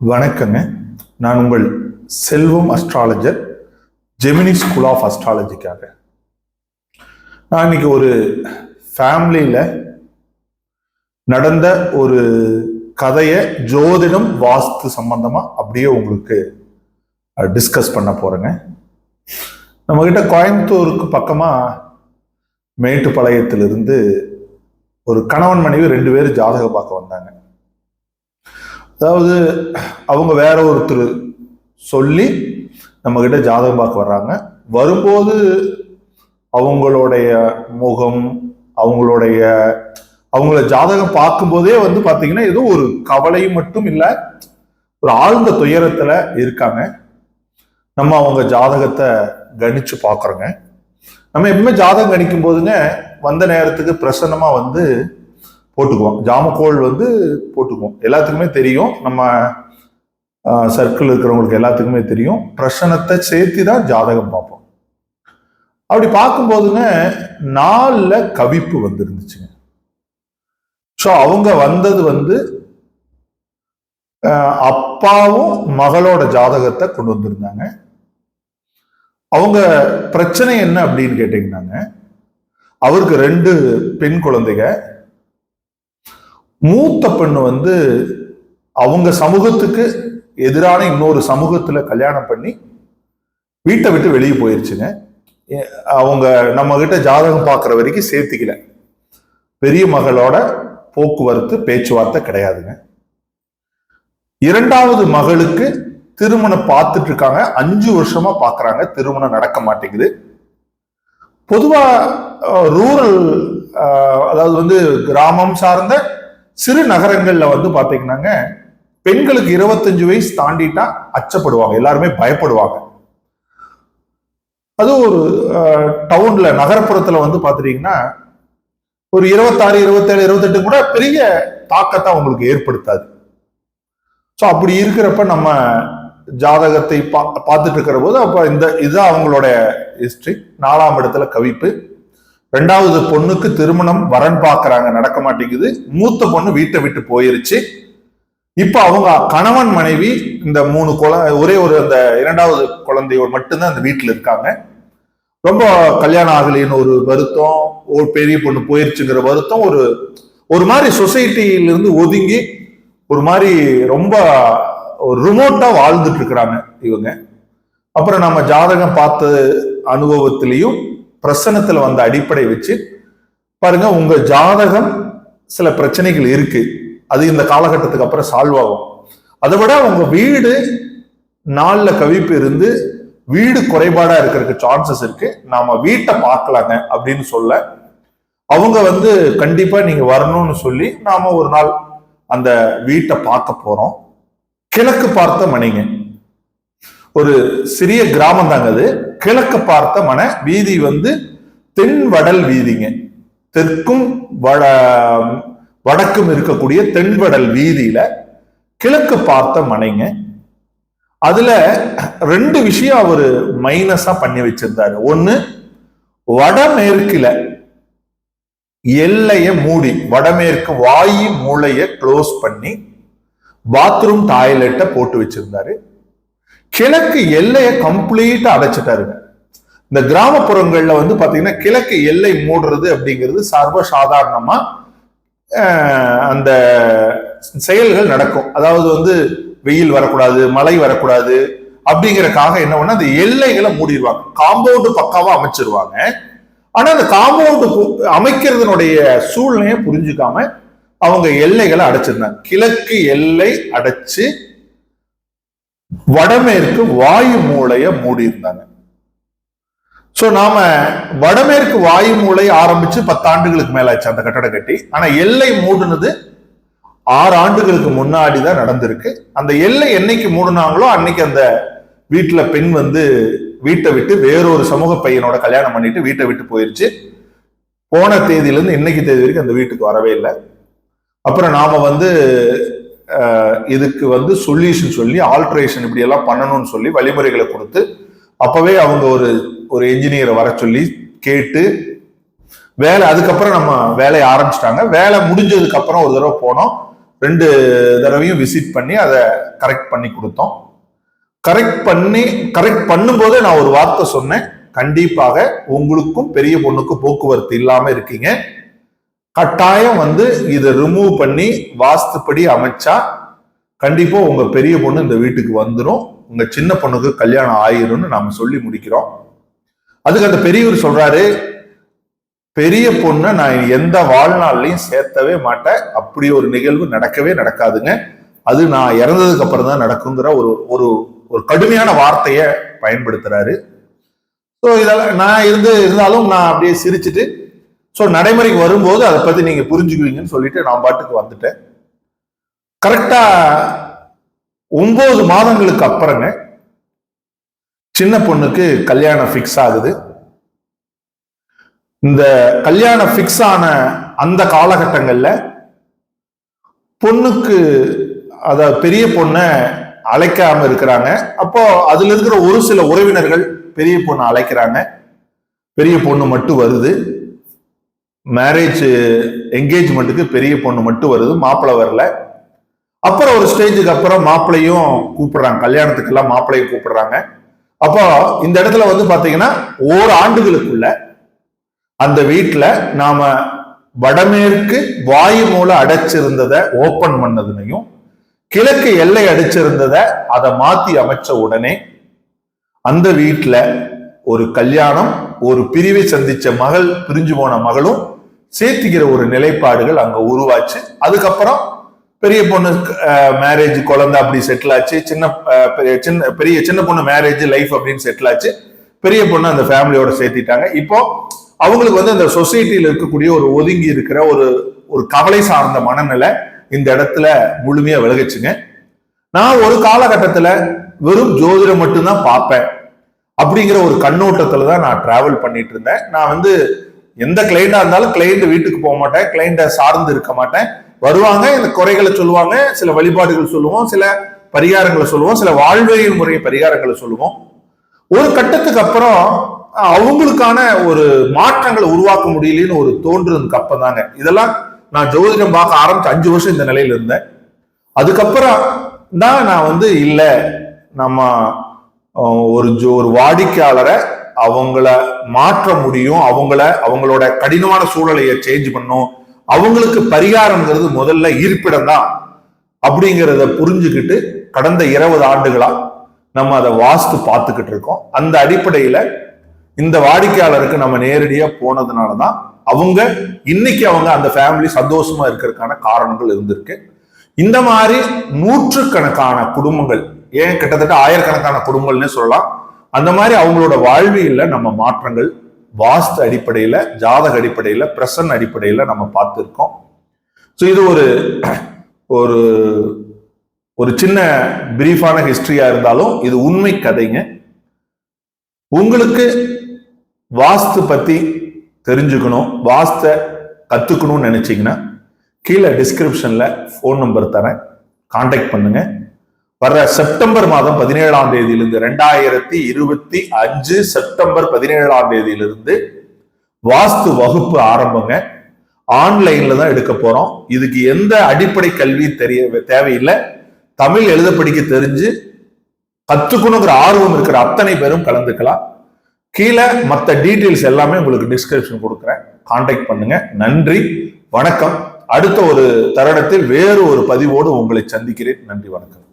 வணக்கங்க. நான் உங்கள் Selvam astrologer Gemini school of அஸ்ட்ராலஜிக்காக நான் இன்னைக்கு ஒரு ஃபேமிலியில் நடந்த ஒரு கதையை ஜோதிடம் வாஸ்து சம்பந்தமாக அப்படியே உங்களுக்கு டிஸ்கஸ் பண்ண போகிறேங்க நம்மக்கிட்ட கோயம்புத்தூருக்கு பக்கமாக மேட்டுப்பாளையத்திலிருந்து ஒரு கணவன் மனைவி ரெண்டு பேரும் ஜாதகம் பார்க்க வந்தாங்க. அதாவது அவங்க வேற ஒருத்தர் சொல்லி நம்மக்கிட்ட ஜாதகம் பார்க்க வர்றாங்க. வரும்போது அவங்களுடைய முகம் அவங்களுடைய அவங்கள ஜாதகம் பார்க்கும்போதே வந்து பார்த்தீங்கன்னா ஏதோ ஒரு கவலை மட்டும் இல்லை ஒரு ஆழ்ந்த துயரத்தில் இருக்காங்க. நம்ம அவங்க ஜாதகத்தை கணிச்சு பார்க்குறோங்க. நம்ம எப்பவுமே ஜாதகம் கணிக்கும் போதுங்க வந்த நேரத்துக்கு பிரசன்னமாக வந்து போட்டுக்குவோம். ஜாமக்கோல் வந்து போட்டுக்குவோம். எல்லாத்துக்குமே தெரியும். நம்ம சர்க்கிள் இருக்கிறவங்களுக்கு எல்லாத்துக்குமே தெரியும். பிரசனத்தை சேர்த்து தான் ஜாதகம் பார்ப்போம். அப்படி பார்க்கும்போதுங்க நாலில் கவிப்பு வந்துருந்துச்சுங்க. ஸோ அவங்க வந்தது வந்து அப்பாவும் மகளோட ஜாதகத்தை கொண்டு வந்திருந்தாங்க. அவங்க பிரச்சனை என்ன அப்படின்னு கேட்டீங்கன்னாங்க அவருக்கு ரெண்டு பெண் குழந்தைங்க. மூத்த பெண்ணு வந்து அவங்க சமூகத்துக்கு எதிரான இன்னொரு சமூகத்துல கல்யாணம் பண்ணி வீட்டை விட்டு வெளியே போயிருச்சுங்க. அவங்க நம்ம கிட்ட ஜாதகம் பார்க்குற வரைக்கும் சேர்த்துக்கல. பெரிய மகளோட போக்குவரத்து பேச்சுவார்த்தை கிடையாதுங்க. இரண்டாவது மகளுக்கு திருமணம் பார்த்துட்டு இருக்காங்க. அஞ்சு வருஷமா பார்க்குறாங்க. திருமணம் நடக்க மாட்டேங்குது. பொதுவா ரூரல் அதாவது வந்து கிராமம் சார்ந்த சிறு நகரங்கள்ல வந்து பாத்தீங்கன்னாங்க பெண்களுக்கு இருபத்தஞ்சு வயசு தாண்டிட்டா அச்சப்படுவாங்க. எல்லாருமே பயப்படுவாங்க. அது ஒரு டவுன்ல நகரப்புறத்துல வந்து பாத்துட்டீங்கன்னா ஒரு இருபத்தாறு இருபத்தேழு இருபத்தெட்டு கூட பெரிய தாக்கத்தை அவங்களுக்கு ஏற்படுத்தாது. ஸோ அப்படி இருக்கிறப்ப நம்ம ஜாதகத்தை பா பார்த்துட்டு இருக்கிற போது அப்போ இந்த இதுதான் அவங்களோட ஹிஸ்ட்ரி நாலாம் இடத்துல கவிப்பு ரெண்டாவது பொண்ணுக்கு திருமணம் வரன் பார்க்கறாங்க நடக்க மாட்டேங்குது. மூத்த பொண்ணு வீட்டை விட்டு போயிருச்சு. இப்ப அவங்க கணவன் மனைவி இந்த மூணு குழந்தை ஒரே ஒரு அந்த இரண்டாவது குழந்தையோடு மட்டும்தான் அந்த வீட்டுல இருக்காங்க. ரொம்ப கல்யாணம் ஆகலைன்னு ஒரு வருத்தம் ஒரு பெரிய பொண்ணு போயிருச்சுங்கிற வருத்தம் ஒரு ஒரு மாதிரி சொசைட்டியிலிருந்து ஒதுங்கி ஒரு மாதிரி ரொம்ப ஒரு ரிமோட்டா வாழ்ந்துட்டு இருக்கிறாங்க இவங்க. அப்புறம் நம்ம ஜாதகம் பார்த்த அனுபவத்திலையும் பிரசனத்துல வந்த அடிப்படை வச்சு பாருங்க உங்க ஜாதகம் சில பிரச்சனைகள் இருக்கு. அது இந்த காலகட்டத்துக்கு அப்புறம் சால்வ் ஆகும். அதை விட உங்க வீடு நாள்ல கவிப்பு இருந்து வீடு குறைபாடா இருக்கிறதுக்கு சான்சஸ் இருக்கு. நாம வீட்டை பார்க்கலாங்க அப்படின்னு சொல்ல அவங்க வந்து கண்டிப்பா நீங்க வரணும்னு சொல்லி நாம ஒரு நாள் அந்த வீட்டை பார்க்க போறோம். கிழக்கு பார்த்த மணிங்க. ஒரு சிறிய கிராமம் தாங்க அது. கிழக்கு பார்த்த மனை வீதி வந்து தென் வடல் வீதிங்க. தெற்கும் வட வடக்கும் இருக்கக்கூடிய தென்வடல் வீதியில கிழக்கு பார்த்த மனைங்க. அதுல ரெண்டு விஷயம் அவரு மைனஸா பண்ணி வச்சிருந்தாரு. ஒண்ணு வடமேற்குல எல்லைய மூடி வடமேற்கு வாயு மூளைய க்ளோஸ் பண்ணி பாத்ரூம் டாய்லெட்டை போட்டு வச்சிருந்தாரு. கிழக்கு எல்லையை கம்ப்ளீட்டா அடைச்சிட்டாருங்க இந்த கிராமப்புறங்கள்ல வந்து பாத்தீங்கன்னா கிழக்கு எல்லை மூடுறது அப்படிங்கிறது சர்வசாதாரணமா ஆஹ், அந்த செயல்கள் நடக்கும். அதாவது வந்து வெயில் வரக்கூடாது மழை வரக்கூடாது அப்படிங்கறக்காக என்ன பண்ண அந்த எல்லைகளை மூடிடுவாங்க. காம்பவுண்டு பக்காவா அமைச்சிருவாங்க. ஆனா அந்த காம்பவுண்டு அமைக்கிறதுனுடைய சூழ்நிலையை புரிஞ்சுக்காம அவங்க எல்லைகளை அடைச்சிருந்தாங்க. கிழக்கு எல்லை அடைச்சு வடமேற்கு வாயு மூளைய மூடி இருந்தாங்க சோ நாம வடமேற்கு வாயு மூளை ஆரம்பிச்சு பத்தாண்டுகளுக்கு மேலாச்சு அந்த கட்டடம் கட்டி. ஆனா எல்லை மூடுனது ஆறு ஆண்டுகளுக்கு முன்னாடி தான் நடந்திருக்கு. அந்த எல்லை என்னைக்கு மூடினாங்களோ அன்னைக்கு அந்த வீட்டுல பெண் வந்து வீட்டை விட்டு வேறொரு சமூக பையனோட கல்யாணம் பண்ணிட்டு வீட்டை விட்டு போயிருச்சு. போன தேதியிலேருந்து இன்னைக்கு தேதி வரைக்கும் அந்த வீட்டுக்கு வரவே இல்லை. அப்புறம் நாம வந்து இதுக்கு வந்து சொல்யூஷன் சொல்லி ஆல்ட்ரேஷன் இப்படி எல்லாம் பண்ணணும்னு சொல்லி வழிமுறைகளை கொடுத்து அப்பவே அவங்க ஒரு ஒரு என்ஜினியரை வர சொல்லி கேட்டு வேலை அதுக்கப்புறம் நம்ம வேலையை ஆரம்பிச்சிட்டாங்க. வேலை முடிஞ்சதுக்கு அப்புறம் ஒரு தடவை போனோம். ரெண்டு தடவையும் விசிட் பண்ணி அதை கரெக்ட் பண்ணி கொடுத்தோம். கரெக்ட் பண்ணி கரெக்ட் பண்ணும்போதே நான் ஒரு வார்த்தை சொன்னேன். கண்டிப்பாக உங்களுக்கும் பெரிய பொண்ணுக்கும் போக்குவரத்து இல்லாமல் இருக்கீங்க. கட்டாயம் வந்து இதை ரிமூவ் பண்ணி வாஸ்துப்படி அமைச்சா கண்டிப்பா உங்க பெரிய பொண்ணு இந்த வீட்டுக்கு வந்துடும் உங்க சின்ன பொண்ணுக்கு கல்யாணம் ஆயிரும்னு நாம சொல்லி முடிக்கிறோம். அதுக்கு அந்த பெரியவர் சொல்றாரு பெரிய பொண்ணை நான் எந்த வாழ்நாள்லையும் சேர்த்தவே மாட்டேன். அப்படி ஒரு நிகழ்வு நடக்கவே நடக்காதுங்க. அது நான் இறந்ததுக்கு அப்புறம் தான் நடக்குங்கிற ஒரு ஒரு ஒரு கடுமையான வார்த்தையை பயன்படுத்துறாரு. ஸோ இதெல்லாம் நான் இருந்து இருந்தாலும் நான் அப்படியே சிரிச்சுட்டு ஸோ நடைமுறைக்கு வரும்போது அதை பத்தி நீங்க புரிஞ்சுக்குவீங்கன்னு சொல்லிட்டு நான் பாட்டுக்கு வந்துட்டேன். கரெக்டா ஒன்பது மாதங்களுக்கு அப்புறங்க சின்ன பொண்ணுக்கு கல்யாணம் ஃபிக்ஸ் ஆகுது. இந்த கல்யாணம் ஃபிக்ஸ் ஆன அந்த காலகட்டங்களில் பொண்ணுக்கு அத பெரிய பொண்ணை அழைக்காம இருக்கிறாங்க. அப்போ அதுல இருக்கிற ஒரு சில உறவினர்கள் பெரிய பொண்ணை அழைக்கிறாங்க. பெரிய பொண்ணு மட்டும் வருது. மேரேஜ் என்கேஜ்மெண்ட்டுக்கு பெரிய பொண்ணு மட்டும் வருது மாப்பிள்ளை வரல. அப்புறம் ஒரு ஸ்டேஜுக்கு அப்புறம் மாப்பிள்ளையும் கூப்பிடுறாங்க. கல்யாணத்துக்கெல்லாம் மாப்பிள்ளையும் கூப்பிடுறாங்க. அப்போ இந்த இடத்துல வந்து பார்த்தீங்கன்னா ஓர் ஆண்டுகளுக்குள்ள அந்த வீட்டில் நாம வடமேற்கு வாயு மூலம் அடைச்சிருந்ததை ஓப்பன் பண்ணதுனையும் கிழக்கு எல்லை அடிச்சிருந்ததை அதை மாத்தி அமைச்ச உடனே அந்த வீட்டில் ஒரு கல்யாணம் ஒரு பிரிவை சந்திச்ச மகள் பிரிஞ்சு போன மகளும் சேர்த்திக்கிற ஒரு நிலைப்பாடுகள் அங்க உருவாச்சு. அதுக்கப்புறம் பெரிய பொண்ணு மேரேஜ் குழந்தை அப்படி செட்டில் ஆச்சு. சின்ன பெரிய சின்ன பெரிய சின்ன பொண்ணு மேரேஜ் லைஃப் அப்படின்னு செட்டில் ஆச்சு. பெரிய பொண்ணு அந்த ஃபேமிலியோட சேர்த்திட்டாங்க. இப்போ அவங்களுக்கு வந்து அந்த சொசைட்டியில் இருக்கக்கூடிய ஒரு ஒதுங்கி இருக்கிற ஒரு ஒரு கவலை சார்ந்த மனநிலை இந்த இடத்துல முழுமையா விலகுச்சுங்க. நான் ஒரு காலகட்டத்தில் வெறும் ஜோதிடம் மட்டும்தான் பார்ப்பேன். அப்படிங்கிற ஒரு கண்ணோட்டத்துல தான் நான் டிராவல் பண்ணிட்டு இருந்தேன். நான் வந்து எந்த கிளைண்டா இருந்தாலும் கிளைண்ட் வீட்டுக்கு போக மாட்டேன் கிளைண்ட சார்ந்து இருக்க மாட்டேன். வருவாங்க இந்த குறைகளை சொல்லுவாங்க சில வழிபாடுகள் சொல்லுவோம் சில பரிகாரங்களை சொல்லுவோம் சில வாழ்வியல் முறை பரிகாரங்களை சொல்லுவோம். ஒரு கட்டத்துக்கு அப்புறம் அவங்களுக்கான ஒரு மாற்றங்களை உருவாக்க முடியலன்னு ஒரு தோன்றுறதுக்கு அப்ப தாங்க. இதெல்லாம் நான் ஜோதிடம் பார்க்க ஆரம்பிச்சு அஞ்சு வருஷம் இந்த நிலையில இருந்தேன். அதுக்கப்புறம் தான் நான் வந்து இல்லை நம்ம ஒரு ஜோ ஒரு வாடிக்கையாளரை அவங்கள மாற்ற முடியும் அவங்கள அவங்களோட கடினமான சூழலையை சேஞ்ச் பண்ணும். அவங்களுக்கு பரிகாரம்ங்கிறது முதல்ல இருப்பிடம் தான் அப்படிங்கிறத புரிஞ்சுக்கிட்டு கடந்த இருபது ஆண்டுகளா நம்ம அதை வாஸ்து பார்த்துக்கிட்டு இருக்கோம். அந்த அடிப்படையில இந்த வாடிக்கையாளருக்கு நம்ம நேரடியா போனதுனால தான் அவங்க இன்னைக்கு அவங்க அந்த ஃபேமிலி சந்தோஷமா இருக்கிறதுக்கான காரணங்கள் இருந்திருக்கு. இந்த மாதிரி நூற்றுக்கணக்கான குடும்பங்கள் ஏன் கிட்டத்தட்ட ஆயிரக்கணக்கான குடும்பங்கள்னே சொல்லலாம். அந்த மாதிரி அவங்களோட வாழ்வியல்ல நம்ம மாற்றங்கள் வாஸ்து அடிப்படையில ஜாதக அடிப்படையில பிரசன் அடிப்படையில நம்ம பார்த்துருக்கோம். ஸோ இது ஒரு ஒரு ஒரு சின்ன பிரீஃபான ஹிஸ்டரியா இருந்தாலும் இது உண்மை கதைங்க. உங்களுக்கு வாஸ்து பத்தி தெரிஞ்சுக்கணும் வாஸ்த கத்துக்கணும்னு நினைச்சீங்கன்னா கீழே டிஸ்கிரிப்ஷன்ல ஃபோன் நம்பர் தரேன். கான்டாக்ட் பண்ணுங்க. வர்ற செப்டம்பர் மாதம் பதினேழாம் தேதியிலிருந்து ரெண்டாயிரத்தி இருபத்தி அஞ்சு செப்டம்பர் பதினேழாம் தேதியிலிருந்து வாஸ்து வகுப்பு ஆரம்பங்க. ஆன்லைன்ல தான் எடுக்க போறோம். இதுக்கு எந்த அடிப்படை கல்வி தெரிய தேவையில்லை. தமிழ் எழுத படிக்க தெரிஞ்சு கத்துக்கணுங்கிற ஆர்வம் இருக்கிற அத்தனை பேரும் கலந்துக்கலாம். கீழே மற்ற டீட்டெயில்ஸ் எல்லாமே உங்களுக்கு டிஸ்கிரிப்ஷன் கொடுக்குறேன். கான்டாக்ட் பண்ணுங்க. நன்றி. வணக்கம். அடுத்த ஒரு தருணத்தில் வேறு ஒரு பதிவோடு உங்களை சந்திக்கிறேன். நன்றி வணக்கம்.